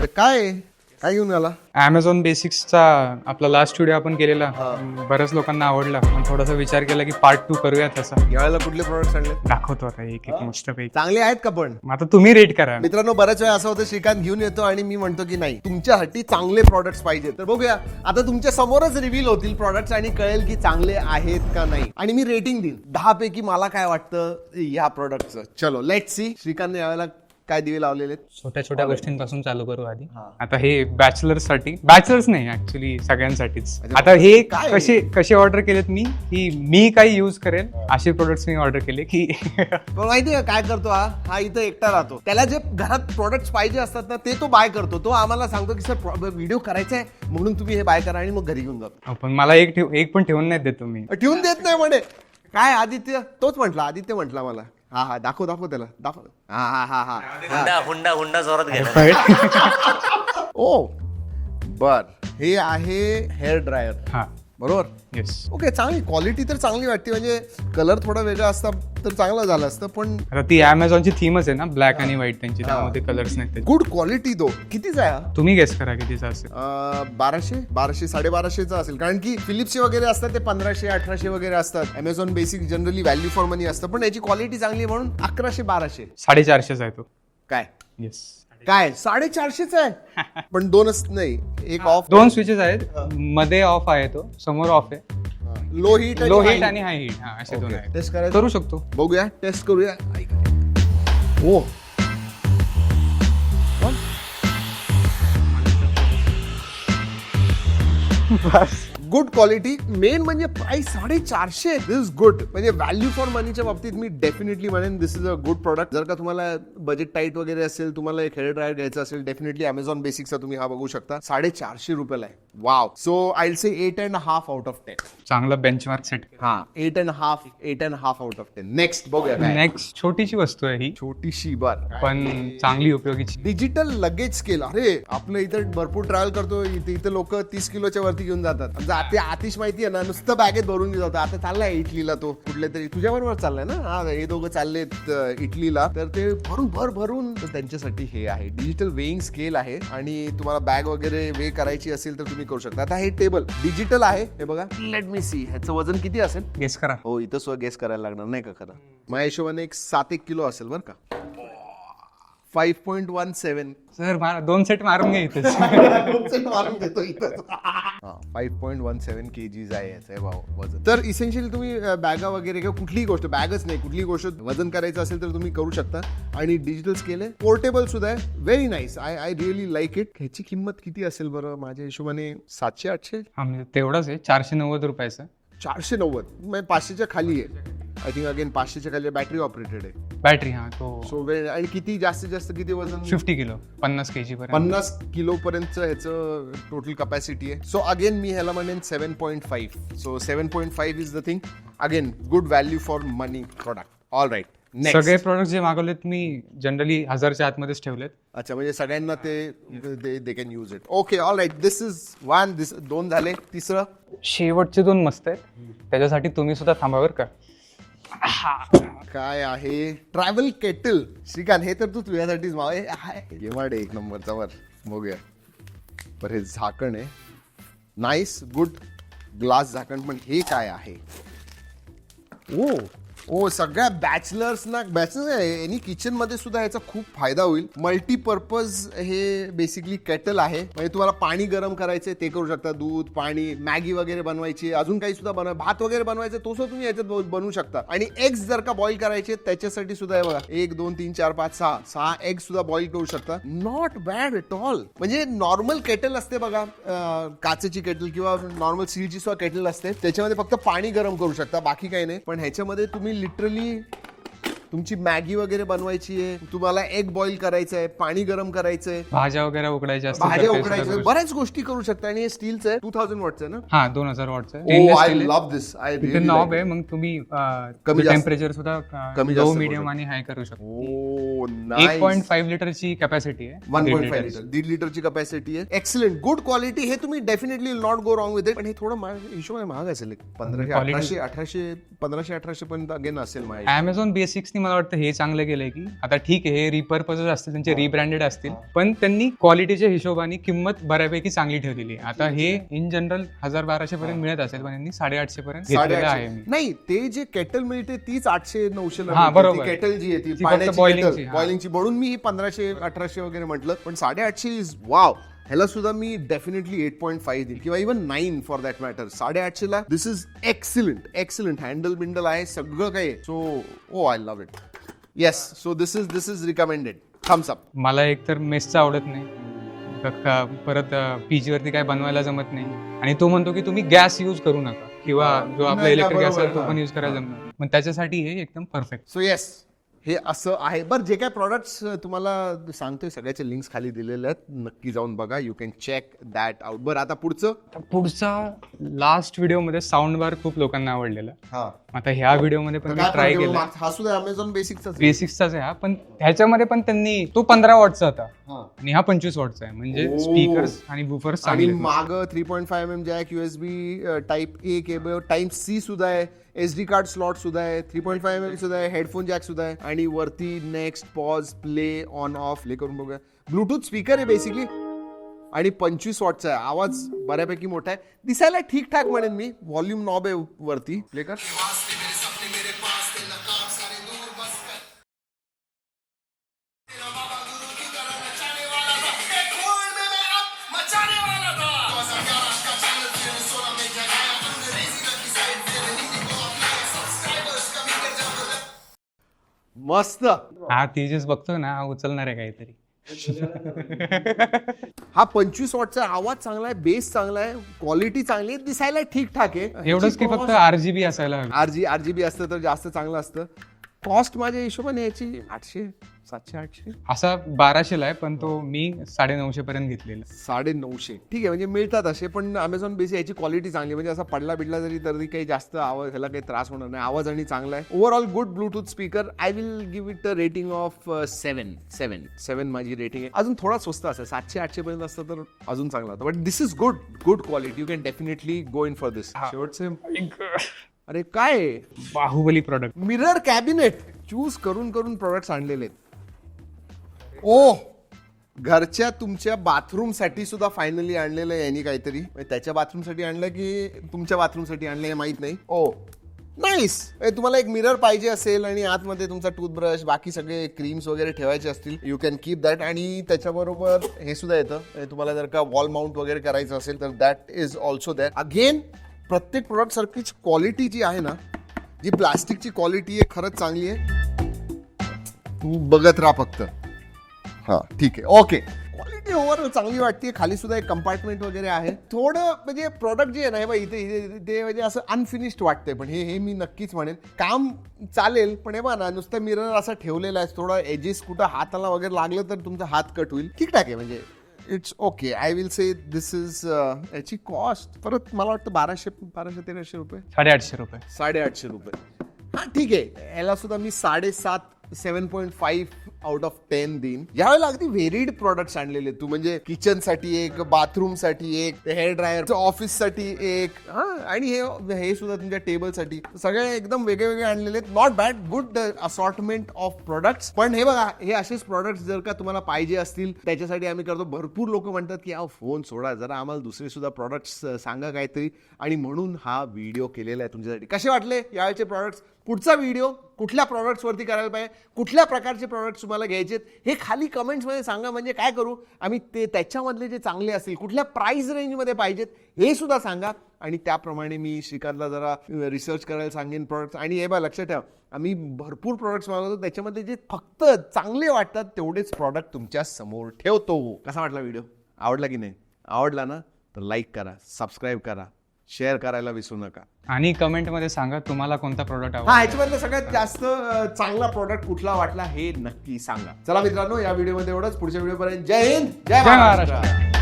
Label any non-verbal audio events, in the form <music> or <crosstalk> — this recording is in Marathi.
तर काय काय घेऊन आला? अमेझॉन बेसिक्सचा आपला लास्ट व्हिडिओ आपण केलेला. बऱ्याच लोकांना आवडला. पण थोडासा विचार केला की पार्ट टू करूया तसा. यावेळेला कुठले प्रॉडक्ट आणले? दाखवतो आता एक एक मस्त पैकी चांगले आहेत का पण? आता तुम्ही रेट करा. मित्रांनो बऱ्याच वेळा असं होतं श्रीकांत घेऊन येतो आणि मी म्हणतो की नाही तुमच्यासाठी चांगले प्रॉडक्ट्स पाहिजे तर बघूया आता तुमच्या समोरच रिव्हील होतील प्रॉडक्ट्स आणि कळेल की चांगले आहेत का नाही. आणि मी रेटिंग देईन. दहा पैकी मला काय वाटतं या प्रॉडक्टचं चलो लेट सी श्रीकांतने यावेळेला काय दिवे लावलेले आहेत? छोट्या छोट्या गोष्टींपासून चालू करू आधी. आता हे बॅचलर्ससाठी बॅचलर्स नाही ऍक्च्युली सगळ्यांसाठीच. आता हे काय? कसे कसे ऑर्डर केलेत मी की मी काही युज करेल असे प्रोडक्ट्स मी ऑर्डर केले की पण माहितीये काय करतो हा? हा इथं एकटा राहतो. त्याला जे घरात प्रोडक्ट्स पाहिजे असतात ना ते तो बाय करतो. तो आम्हाला सांगतो की सर व्हिडिओ करायचा आहे म्हणून तुम्ही हे बाय करा आणि मग घरी घेऊन जातो पण मला एक ठेव एक पण ठेवून नाही देत तुम्ही. ठेवून देत नाही म्हणे. काय आदित्य? तोच म्हटला आदित्य म्हटला मला. हा हा दाखव दाखव त्याला दाखव. हा हा हा हा. हुंडा हुंडा हुंडा जोरात गेला. <laughs> ओ बर. हे आहे हेअर ड्रायर हा. बरोबर? येस ओके चांगली क्वालिटी तर चांगली वाटते. म्हणजे कलर थोडा वेगळा असता तर चांगलं झालं असतं पण आता ती अमेझॉनची थीमच आहे ना ब्लॅक आणि व्हाईट त्यांची त्यामध्ये कलर्स नाही गुड क्वालिटी दो कितीचा आहे हा? तुम्ही गेस करा कितीचा असेल. अं, बाराशे? बाराशे साडेबाराशेचा असेल. कारण की फिलिप्सचे वगैरे असतात ते पंधराशे अठराशे वगैरे असतात. Amazon basic generally value for money असतं. पण याची क्वालिटी चांगली आहे म्हणून अकराशे बाराशे. साडेचारशेचा आहे तो. काय? येस काय साडेचारशेच आहे? <laughs> पण दोनच नाही एक ऑफ दोन स्विचेस आहेत. मध्ये ऑफ आहे तो समोर ऑफ आहे. लो हीट लो हिट आणि हाय हिट हा असे दोन आहेत. टेस्ट करायचं? करू शकतो. बघूया टेस्ट करूया. हो गुड क्वालिटी. मेन म्हणजे प्राइस साडेचारशे दिस इज गुड म्हणजे व्हॅल्यू फॉर मनीच्या बाबतीत मी डेफिनेटली म्हणेन this is a good product जर का तुम्हाला बजेट टाईट वगैरे असेल तुम्हाला एक हेअर ड्रायर घ्यायचा असेल डेफिनेटली अमेझॉन बेसिकचा तुम्ही हा बघू शकता. साडेचारशे रुपयाला आहे. Wow so I say eight and half out of ten चांगला बेंचमार्क सेट हा eight and half eight and half out of ten next बघूया काय. नेक्स्ट छोटीशी वस्तू आहे ही. छोटीशी बर. पण चांगली उपयोगीची. डिजिटल लगेज स्केल अरे आपलं इथं भरपूर ट्रॅव्हल करतो इथे इथं लोक तीस किलोच्या वरती घेऊन जातात. ते आतिश माहिती आहे ना नुसतं बॅगेत भरून घेऊन जातो आता चाललाय इटलीला तो. कुठल्या तरी तुझ्या बरोबर चाललाय ना? हा हे दोघं चाललेत अं, इटलीला. तर ते भरून भर भरून. तर त्यांच्यासाठी हे आहे. डिजिटल वेईंग स्केल आहे. आणि तुम्हाला बॅग वगैरे वे करायची असेल तर तुम्ही करू शकता. आता हे टेबल डिजिटल आहे हे बघा. लेट मी सी ह्याचं वजन किती असेल? गेस करा. हो इथं सुद्धा गेस करायला लागणार नाही का खरं? माझ्या हिशोबाने एक सात एक किलो असेल बरं का. Five point one seven sir मार दोन सेट मारून घे इथेच <laughs> मारून देतो five point one seven K Gs आहे याचं भाव वजन. तर इसेन्शियली तुम्ही बॅगा वगैरे किंवा कुठलीही गोष्ट बॅगच नाही कुठलीही गोष्ट वजन करायचं असेल तर तुम्ही करू शकता. आणि डिजिटल स्केल आहे पोर्टेबल सुद्धा आहे very nice I I really like it ह्याची किंमत किती असेल बरं? माझ्या हिशोबाने सातशे आठशे? हा म्हणजे तेवढंच आहे चारशे नव्वद रुपयाचं. चारशे नव्वद. म्हणजे पाचशेच्या खाली आहे. आय थिंक अगेन पाचशेच्या खाली बॅटरी ऑपरेटेड आहे. बॅटरी हा तो सो वेळ आणि किती जास्तीत जास्त किती वजन? फिफ्टी किलो पन्नास के जी पर्यंत. पन्नास किलो पर्यंत ह्याचं टोटल कपॅसिटी आहे. सो अगेन मी ह्याला म्हणेन seven point five so seven point five is the thing again good value for money product all right next सगळे प्रोडक्ट जे मागवलेत मी जनरली हजारच्या आतमध्येच ठेवलेत. अच्छा म्हणजे सगळ्यांना ते they can use it okay all right this is one this दोन झाले. तिसरं? शेवटचे दोन मस्त आहेत. त्याच्यासाठी तुम्ही सुद्धा थांबा बरं का काय आहे? ट्रॅव्हल केटल श्रीकांत हे तर तू तुझ्यासाठीच माव. गेमाड एक नंबरचा वर बघूया. पर हे झाकण आहे. नाईस गुड ग्लास झाकण. पण हे काय आहे? ओ हो सगळ्या बॅचलर्सना बॅचलर बॅचलर्स एनी किचनमध्ये सुद्धा याचा खूप फायदा होईल. मल्टीपर्पज हे बेसिकली केटल आहे. म्हणजे तुम्हाला पाणी गरम करायचे ते करू शकता. दूध पाणी मॅगी वगैरे बनवायची अजून काही सुद्धा बनवा भात वगैरे बनवायचं तो सुद्धा तुम्ही याच्यात बनवू शकता. आणि एग्स जर का बॉईल करायचे त्याच्यासाठी सुद्धा हे बघा एक दोन तीन चार पाच सहा सहा एग सुद्धा बॉईल करू शकता. नॉट बॅड एट ऑल म्हणजे नॉर्मल केटल असते बघा काचेची केटल किंवा नॉर्मल स्टीलची सुद्धा केटल असते. त्याच्यामध्ये फक्त पाणी गरम करू शकता बाकी काही नाही. पण ह्याच्यामध्ये तुम्ही लिटरली तुमची मॅगी वगैरे बनवायची आहे तुम्हाला एग बॉईल करायचं आहे पाणी गरम करायचं आहे. भाज्या वगैरे उकडायच्या असतील तर भाज्या ते उकडायच्या सुद्धा आहे. करू बऱ्याच गोष्टी करू शकता आणि हे स्टीलचं आहे. टू थाउजंड वॉटचं आहे ना? शकता. हा दोन हजार वॉटचं oh I love this I तिथे नॉब आहे मग तुम्ही कमी जास्त- टेम्परेचर सुद्धा कमी लो जास्त मिडियम. आणि हाय करू शकता. ओ एक पॉईंट फाईव्ह लिटरची कॅपॅसिटी आहे. वन दीड पॉईंट फाईव्ह लिटरची. दीड लिटरची कपॅसिटी आहे. एक्सलेंट गुड क्वालिटी हे तुम्ही definitely not go wrong with it पण हे थोडं महाग- हिशोबाने महाग असेल एक पंधराशे Quality- अठराशे अठराशे पंधराशे अठराशे पर्यंत अगेन असेल माझ्या अमेझॉन बेसिक्सनी मला वाटतं हे चांगलं केलंय की आता ठीक आहे हे रिपर्पजेस असतील त्यांचे रिब्रँडेड असतील पण त्यांनी क्वालिटीच्या हिशोबाने किंमत बऱ्यापैकी चांगली ठेवलेली आहे. आता हे इन जनरल हजार बाराशे पर्यंत मिळत असेल पण यांनी साडेआठशे पर्यंत घेतलेलं आहे मी. नाही ते जे केटल मिळते तीच आठशे नऊशे हा, बरोबर. केटल जी आहे ती फक्त boiling ची, हा. बॉइलिंगची म्हणून मी पंधराशे अठराशे वगैरे म्हटलं पण साडेआठशे इज वाव ह्याला सुद्धा मी डेफिनेटली एट पॉईंट फाईव्ह देईल किंवा even nine for that matter साडेआठशे ला. This is excellent excellent handle bundle आहे सगळं काही so oh I love it yes so this is this is recommended thumbs up मला एकतर मेसचं आवडत नाही. परत पीजी वरती काय बनवायला जमत नाही. आणि तो म्हणतो की तुम्ही गॅस युज करू नका. किंवा जो आपला इलेक्ट्रिक गॅस आहे तो पण. युज करायला जमणार मग त्याच्यासाठी हे एकदम परफेक्ट सो येस हे असं आहे. बरं जे काय प्रॉडक्ट्स तुम्हाला सांगतोय सगळ्याचे लिंक्स खाली दिलेले आहेत. नक्की जाऊन बघा. You can check that out बरं आता पुढचं? पुढचा लास्ट व्हिडिओमध्ये साऊंड बार खूप लोकांना आवडलेला. हा. आता ह्या व्हिडिओमध्ये पण मी ट्राय? केला हा सुद्धा अमेझॉन बेसिकचा बेसिक्सचाच आहे हा. पण ह्याच्यामध्ये पण त्यांनी तो पंधरा वॉटचा होता. आणि हा पंचवीस वॉटचा आहे. म्हणजे. स्पीकर्स आणि बुफर्स आणि माग three point five M jack USB type A cable type C सुद्धा आहे. एस डी कार्ड स्लॉट सुद्धा आहे थ्री पॉईंट फाईव्ह एम सुद्धा आहे हेडफोन जॅक सुद्धा आहे. आणि वरती next pause play on off play करून बघूया. ब्लूटूथ स्पीकर आहे बेसिकली आणि पंचवीस वॉटचा आहे. आवाज बऱ्यापैकी मोठा आहे. दिसायला ठीकठाक म्हणेन मी. व्हॉल्यूम नॉब आहे वरती. प्ले कर. मस्त. हा तेजस बघतो ना हा उचलणार आहे काहीतरी. हा पंचवीस वॉटचा आवाज चांगला आहे बेस चांगला आहे क्वालिटी चांगली आहे दिसायला ठीकठाक आहे. एवढंच की फक्त आरजीबी असायला हवी. R G R G B असतं तर जास्त चांगलं असतं. कॉस्ट माझ्या हिशोबाने याची आठशे सातशे आठशे. असा बाराशेला आहे पण तो मी साडे नऊशे पर्यंत घेतलेला. साडे नऊशे ठीक आहे म्हणजे मिळतात असे पण अमेझॉन बेसी याची क्वालिटी चांगली आहे. म्हणजे असा पडला बिडला जरी तरी काही जास्त आवाज ह्याला काही त्रास होणार नाही. आवाज आणि चांगला आहे. Overall good Bluetooth speaker I will give it a rating of seven seven seven माझी रेटिंग आहे. अजून थोडा स्वस्त असेल. सातशे आठशे पर्यंत असतं तर अजून चांगला होतं. But this is good good quality you can definitely go in for this शेवटचे. अरे काय? Baahubali product mirror cabinet choose करून करून प्रोडक्ट्स आणलेले आहेत. ओ! घरच्या तुमच्या बाथरूमसाठी सुद्धा फायनली आणलेलं आहे यांनी काहीतरी. म्हणजे त्याच्या बाथरूमसाठी आणलं की तुमच्या बाथरूमसाठी आणलं हे माहीत नाही? ओ! नाईस तुम्हाला एक मिरर पाहिजे असेल आणि आतमध्ये तुमचा टूथब्रश बाकी सगळे क्रीम्स वगैरे ठेवायचे असतील. यू कॅन कीप दॅट आणि त्याच्याबरोबर हे सुद्धा येतं. म्हणजे तुम्हाला जर का वॉल माउंट वगैरे करायचं असेल तर that is also that again प्रत्येक प्रोडक्ट सारखीच क्वालिटी जी आहे ना जी प्लास्टिकची क्वालिटी आहे खरंच चांगली आहे. तू बघत राहा फक्त. हां ठीक आहे. ओके क्वालिटी ओव्हरऑल चांगली वाटते खाली सुद्धा एक कंपार्टमेंट वगैरे आहे. थोडं म्हणजे प्रॉडक्ट जे आहे ना हे बघ इथे इथे- ते म्हणजे असं अनफिनिश्ड वाटतंय पण हे हे मी नक्कीच म्हणेन काम चालेल पण हे बघा ना नुसतं मिरर असं ठेवलेलं आहे. थोडं एजेस कुठं हाताला वगैरे लागलं तर तुमचा हात कट होईल. ठीक ठाक आहे म्हणजे it's okay I will say this is याची कॉस्ट परत मला वाटतं बाराशे बाराशे तेराशे रुपये. साडेआठशे रुपये. साडेआठशे रुपये. हा ठीक आहे. याला सुद्धा मी साडेसात seven point five out of ten देईन यावेळेला अगदी व्हेरीड प्रॉडक्ट्स आणलेले तू. म्हणजे किचनसाठी एक बाथरूमसाठी एक हेअर ड्रायर ऑफिससाठी एक. हा आणि हे हे सुद्धा तुमच्या टेबलसाठी. सगळे एकदम वेगळे वेगळे आणलेले आहेत. Not bad good assortment of products पण हे बघा हे असेच प्रोडक्ट्स जर का तुम्हाला पाहिजे असतील त्याच्यासाठी आम्ही करतो. भरपूर लोक म्हणतात की अहो फोन सोडा जरा आम्हाला दुसरे सुद्धा प्रॉडक्ट्स सांगा काहीतरी. आणि म्हणून हा व्हिडिओ केलेला आहे तुमच्यासाठी. कसे वाटले यावेळेचे प्रॉडक्ट्स पुढचा व्हिडिओ कुठल्या प्रॉडक्ट्सवरती करायला पाहिजे कुठल्या प्रकारचे प्रॉडक्ट्स तुम्हाला घ्यायचे हे खाली कमेंट्समध्ये सांगा म्हणजे काय करू? आम्ही ते त्याच्यामधले जे चांगले असतील कुठल्या प्राईस रेंजमध्ये पाहिजेत हे सुद्धा सांगा. आणि त्याप्रमाणे मी श्रीकांतला जरा रिसर्च करायला सांगेन प्रॉडक्ट्स आणि हे बा लक्षात ठेवा आम्ही भरपूर प्रॉडक्ट्स मागवतो त्याच्यामध्ये जे फक्त चांगले वाटतात तेवढेच प्रॉडक्ट तुमच्यासमोर ठेवतो. कसा वाटला व्हिडिओ? आवडला की नाही? आवडला ना? तर लाईक करा सबस्क्राईब करा. शेअर करायला विसरू नका. आणि कमेंटमध्ये सांगा तुम्हाला कोणता प्रॉडक्ट हा ह्याच्यामधलं सगळ्यात जास्त अं, चांगला प्रॉडक्ट कुठला वाटला हे नक्की सांगा. चला मित्रांनो या व्हिडिओमध्ये एवढंच. पुढच्या व्हिडिओ पर्यंत जय हिंद जय जय महाराष्ट्र. महाराष्ट्र.